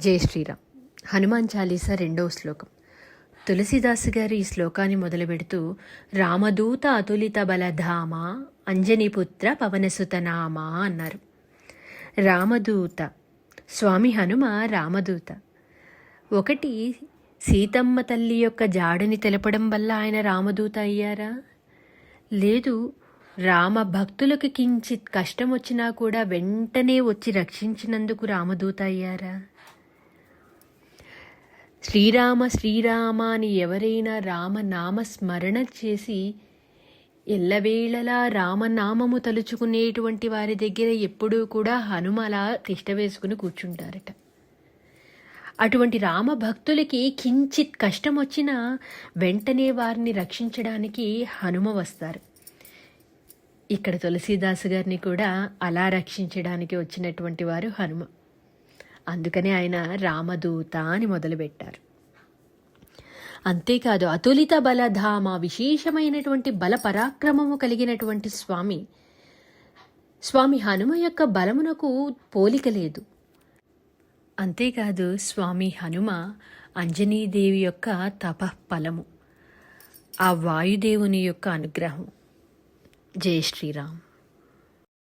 జై శ్రీరామ్. హనుమాన్ చాలీసా రెండవ శ్లోకం. తులసిదాసు గారు ఈ శ్లోకాన్ని మొదలుపెడుతూ రామదూత అతులిత బలధామ అంజనీపుత్ర పవనసుతనామ అన్నారు. రామదూత. స్వామి హనుమ రామదూత. ఒకటి సీతమ్మ తల్లి యొక్క జాడని తెలపడం వల్ల ఆయన రామదూత అయ్యారా? లేదు రామ భక్తులకు కించిత్ కష్టం వచ్చినా కూడా వెంటనే వచ్చి రక్షించినందుకు రామదూత అయ్యారా? శ్రీరామ శ్రీరామ అని ఎవరైనా రామనామ స్మరణ చేసి ఎల్లవేళలా రామనామము తలుచుకునేటువంటి వారి దగ్గర ఎప్పుడూ కూడా హనుమలా తిష్ట వేసుకుని కూర్చుంటారట. అటువంటి రామ భక్తులకి కించిత్ కష్టం వచ్చినా వెంటనే వారిని రక్షించడానికి హనుమ వస్తారు. ఇక్కడ తులసీదాసు గారిని కూడా అలా రక్షించడానికి వచ్చినటువంటి వారు హనుమ. అందుకనే ఆయన రామదూత అని మొదలుపెట్టారు. అంతేకాదు అతులిత బలధామ విశేషమైనటువంటి బల పరాక్రమము కలిగినటువంటి స్వామి స్వామి హనుమ యొక్క బలమునకు పోలిక లేదు. అంతేకాదు స్వామి హనుమ అంజనీదేవి యొక్క తపఫలము ఆ వాయుదేవుని యొక్క అనుగ్రహం జై శ్రీరామ్.